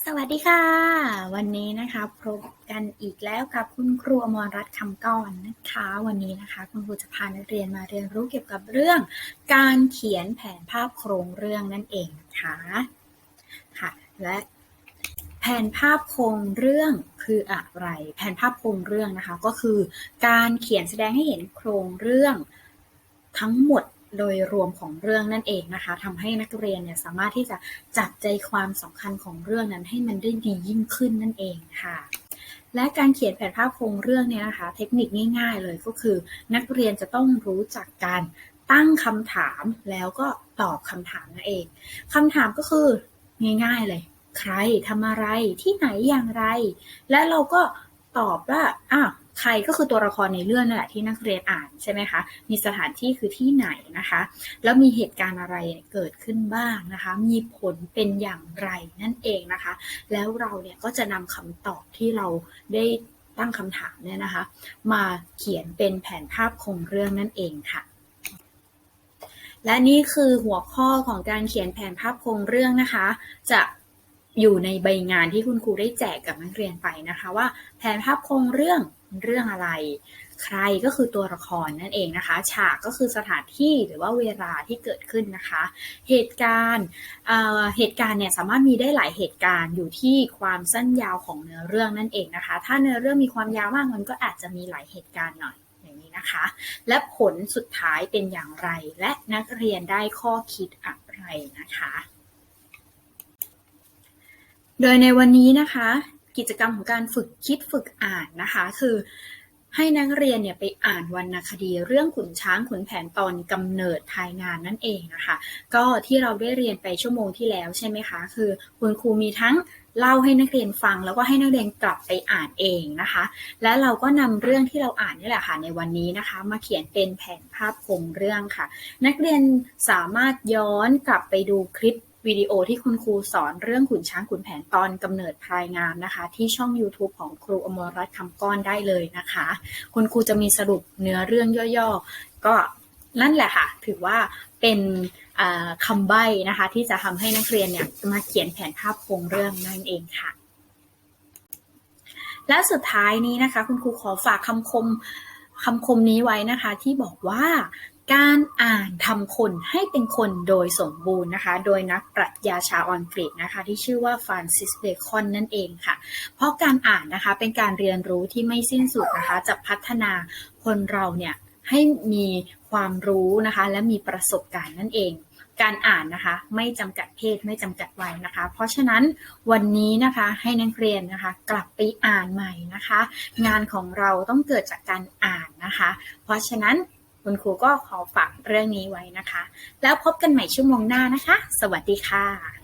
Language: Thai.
สวัสดีค่ะ วันนี้นะคะพบกันอีกแล้วกับคุณครูอมรรัตน์คำก้อนนะคะ วันนี้นะคะ คุณครูจะพานักเรียนมาเรียนรู้เกี่ยวกับเรื่อง การเขียนแผนภาพโครงเรื่องนั่นเองนะคะค่ะ และแผนภาพโครงเรื่องคืออะไร แผนภาพโครงเรื่องนะคะ ก็คือ การเขียนแสดงให้เห็นโครงเรื่องทั้งหมด โดยรวมของเรื่องนั่นเองนะคะทำให้นักเรียนเนี่ยสามารถที่จะจับใจความสำคัญของเรื่องนั้นให้มันได้ดียิ่งขึ้นนั่นเองค่ะ และการเขียนแผนภาพโครงเรื่องเนี่ยนะคะ เทคนิคง่ายๆเลยก็คือ นักเรียนจะต้องรู้จักการตั้งคำถามแล้วก็ตอบคำถามนั่นเองคำถามก็คือง่ายๆเลย ใครทำอะไรที่ไหนอย่างไร และเราก็ตอบว่าอ้าว ใครก็คือตัวละครในเรื่องนั่นแหละที่นักเรียนอ่านใช่ไหมคะ มีสถานที่คือที่ไหนนะคะ แล้วมีเหตุการณ์อะไรเกิดขึ้นบ้างนะคะ มีผลเป็นอย่างไรนั่นเองนะคะ แล้วเราเนี่ยก็จะนำคำตอบที่เราได้ตั้งคำถามเนี่ยนะคะ มาเขียนเป็นแผนภาพโครงเรื่องนั่นเองค่ะและนี่คือหัวข้อของการเขียนแผนภาพโครงเรื่องนะคะ จะ อยู่ในใบงานที่คุณครูได้แจกกับนักเรียนไปนะคะว่าแผนภาพโครงเรื่องเรื่องอะไร ใครก็คือตัวละครนั่นเองนะคะ ฉากก็คือสถานที่หรือว่าเวลาที่เกิดขึ้นนะคะ เหตุการณ์เหตุการณ์เนี่ยสามารถมีได้หลายเหตุการณ์อยู่ที่ความสั้นยาวของเนื้อเรื่องนั่นเองนะคะ ถ้าเนื้อเรื่องมีความยาวมากมันก็อาจจะมีหลายเหตุการณ์หน่อยอย่างนี้นะคะ และผลสุดท้ายเป็นอย่างไร และนักเรียนได้ข้อคิดอะไรนะคะ โดยในวันนี้นะคะ กิจกรรมของการฝึกคิดฝึกอ่านนะคะ คือให้นักเรียนเนี่ยไปอ่านวรรณคดีเรื่องขุนช้างขุนแผนตอนกำเนิดภายงานนั่นเองนะคะ ก็ที่เราได้เรียนไปชั่วโมงที่แล้วใช่ไหมคะ คือคุณครูมีทั้งเล่าให้นักเรียนฟังแล้วก็ให้นักเรียนกลับไปอ่านเองนะคะ และเราก็นำเรื่องที่เราอ่านนี่แหละค่ะในวันนี้นะคะ มาเขียนเป็นแผนภาพโครงเรื่องค่ะ นักเรียนสามารถย้อนกลับไปดูคลิป วิดีโอที่คุณครูสอนเรื่องขุนช้างขุนแผนตอนกำเนิดพลายงามนะคะ ที่ช่อง YouTube ของครูอมรรัตน์คำก้อนได้เลยนะคะ คุณครูจะมีสรุปเนื้อเรื่องย่อๆ ก็นั่นแหละค่ะ ถือว่าเป็นคำใบ้นะคะ ที่จะทำให้นักเรียนเนี่ยมาเขียนแผนภาพโครงเรื่องนั่นเองค่ะ และสุดท้ายนี้นะคะ คุณครูขอฝากคำคมคำคมนี้ไว้นะคะ ที่บอกว่าการอ่าน ทำคนให้เป็นคนโดยสมบูรณ์นะคะ โดยนักปรัชญาชาวอังกฤษนะคะ ที่ชื่อว่าฟรานซิสเบคอนนั่นเองค่ะ เพราะการอ่านนะคะเป็นการเรียนรู้ที่ไม่สิ้นสุดนะคะ จะพัฒนาคนเราเนี่ยให้มีความรู้นะคะ และมีประสบการณ์นั่นเอง การอ่านนะคะ ไม่จำกัดเพศไม่จำกัดวัยนะคะ เพราะฉะนั้นวันนี้นะคะให้นักเรียนนะคะ กลับไปอ่านใหม่นะคะ งานของเราต้องเกิดจากการอ่านนะคะ เพราะฉะนั้น คุณครูก็ขอฝากเรื่องนี้ไว้นะคะ แล้วพบกันใหม่ชั่วโมงหน้านะคะ สวัสดีค่ะ